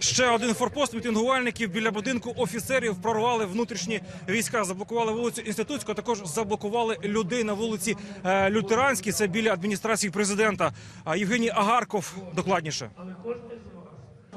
Ще один форпост мітингувальників біля будинку офіцерів прорвали внутрішні війська, заблокували вулицю Інститутську. а Також заблокували людей на вулиці е, Лютеранській. Це біля адміністрації президента. Євгеній Агарков докладніше.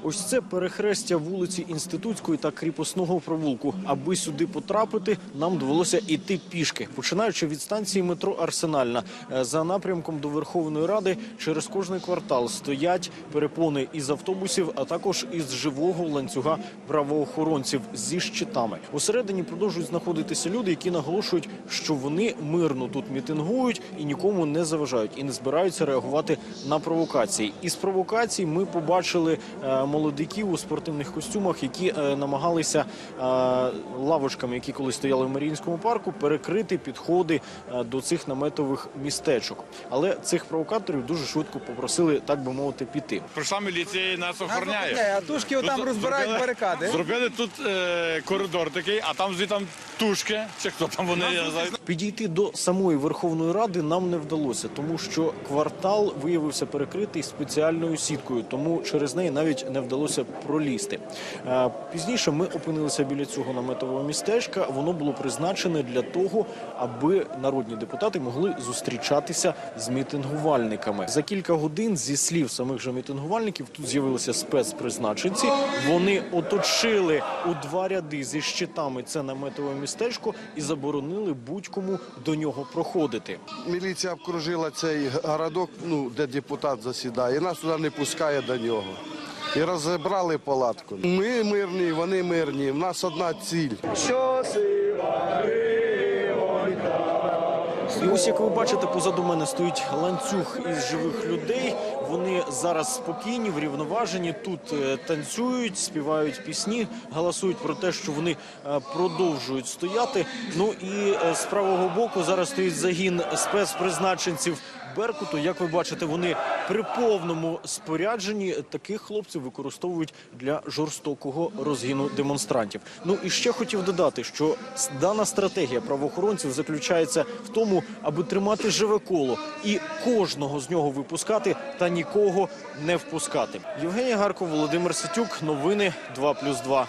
Ось це перехрестя вулиці Інститутської та кріпосного провулку. Аби сюди потрапити, нам довелося йти пішки, починаючи від станції метро Арсенальна. Е, За напрямком до Верховної Ради через кожний квартал стоять перепони із автобусів, а також із живого ланцюга правоохоронців зі щитами. Усередині продовжують знаходитися люди, які наголошують, що вони мирно тут мітингують і нікому не заважають, і не збираються реагувати на провокації. Із провокацій ми побачили е, молодиків у спортивних костюмах, які е, намагалися е, лавочками, які колись стояли в Маріїнському парку, перекрити підходи е, до цих наметових містечок. Але цих провокаторів дуже швидко попросили, так би мовити, піти. Прийшла міліція і нас охороняє. А тушки отам Тут розбирають зробили- барикади. Зробили тут е, коридор такий, а там звідти тушки, чи хто там вони, я не знаю. Підійти до самої Верховної Ради нам не вдалося, тому що квартал виявився перекритий спеціальною сіткою, тому через неї навіть не вдалося пролізти. Е, Пізніше ми опинилися біля цього наметового містечка. Воно було призначене для того, аби народні депутати могли зустрічатися з мітингувальниками. За кілька годин, зі слів самих же мітингувальників, тут з'явилися спецпризначенці. Вони оточили у два ряди зі щитами це наметове містечко і заборонили будь-кому до нього проходити. Міліція обкружила цей городок, ну, де депутат засідає, і нас туди не пускає до нього. І розібрали палатку. Ми мирні, вони мирні. В нас одна ціль. І ось як ви бачите, позаду мене стоїть ланцюг із живих людей. Вони зараз спокійні, врівноважені. Тут е, танцюють, співають пісні, галасують про те, що вони е, продовжують стояти. Ну і е, з правого боку зараз стоїть загін спецпризначенців. Беркуту, як ви бачите, вони при повному спорядженні таких хлопців використовують для жорстокого розгіну демонстрантів. Ну і ще хотів додати, що дана стратегія правоохоронців заключається в тому, аби тримати живе коло і кожного з нього випускати та нікого не впускати. Євгеній Гарков, Володимир Ситюк, новини 2+,2.